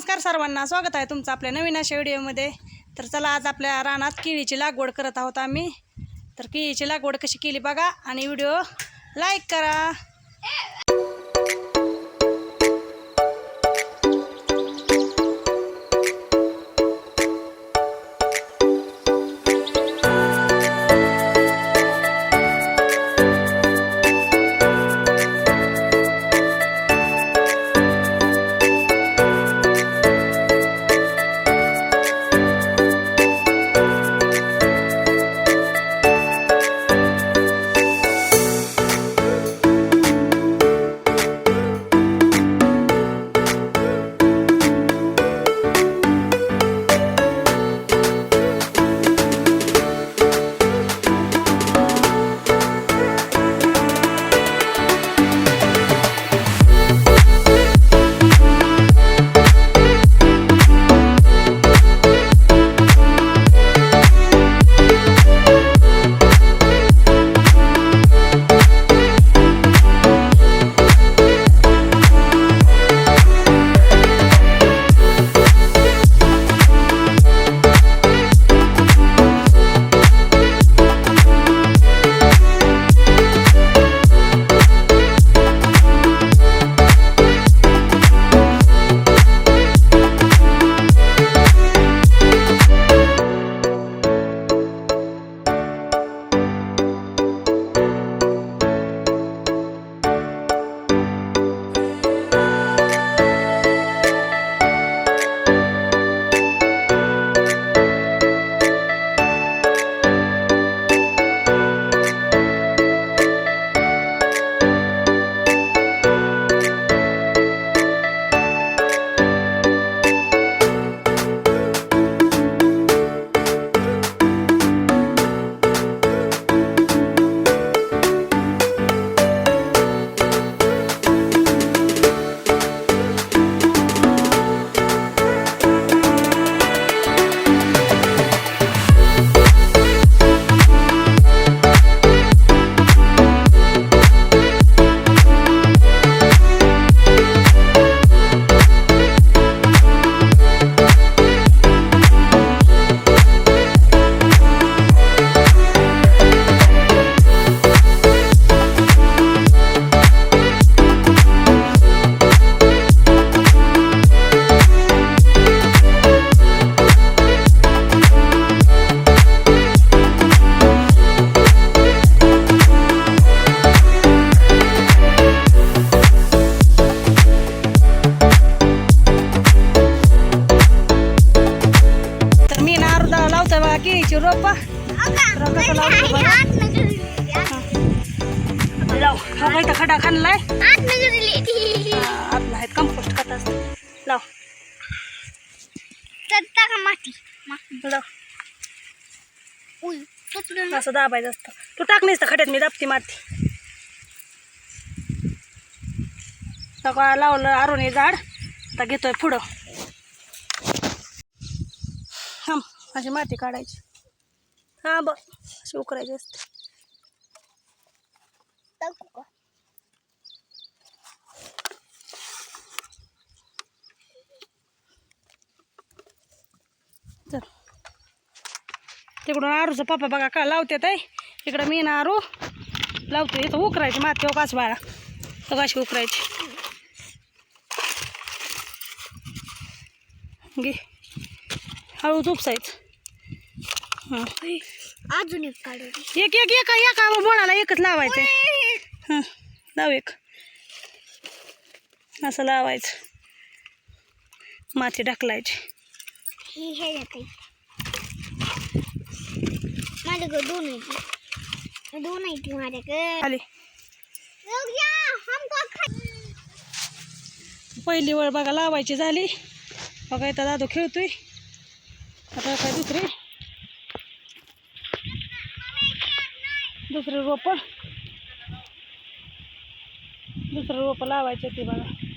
नमस्कार सर्वांना स्वागत आहे तुमचं आपल्या नवीन अशा व्हिडिओमध्ये. तर चला आज आपल्या रानात केळीची लागवड करत आहोत आम्ही. तर केळीची लागवड कशी केली बघा आणि व्हिडिओ लाईक करा. लावतोय बघा केळीची रोपा तर हा इथं खडा खाणलाय कंपोस्ट खत असतं लाव लाव असं दाबायचं असतं तू टाकणीस तर खड्यात मी दाबती माती लावलं आरून झाड आता घेतोय पुढं अशी माती काढायची. हा बघ अशी उकरायची असते. चल. तिकडून आरूचं पप्पा बघा का लावते ते इकडं मी ना आरू लावतो. इथं उकरायची माती हो काच बाळा. हो कशी उकरायची घे. हळूच उपसायचं. अजून एक काढू एक एक एका एका बोळाला एकच लावायचं हां लाव एक. असं लावायचं. माती ढकलायची. ही माझ्याकडे दोन आहे दोन आहे ती माझ्याकडे? आली पहिली वेळ बघा लावायची झाली. बघा इथं दादू खेळतोय. आता काय दुसरी? दुसरं रोप. दुसरं रोप लावायचे ते बघा.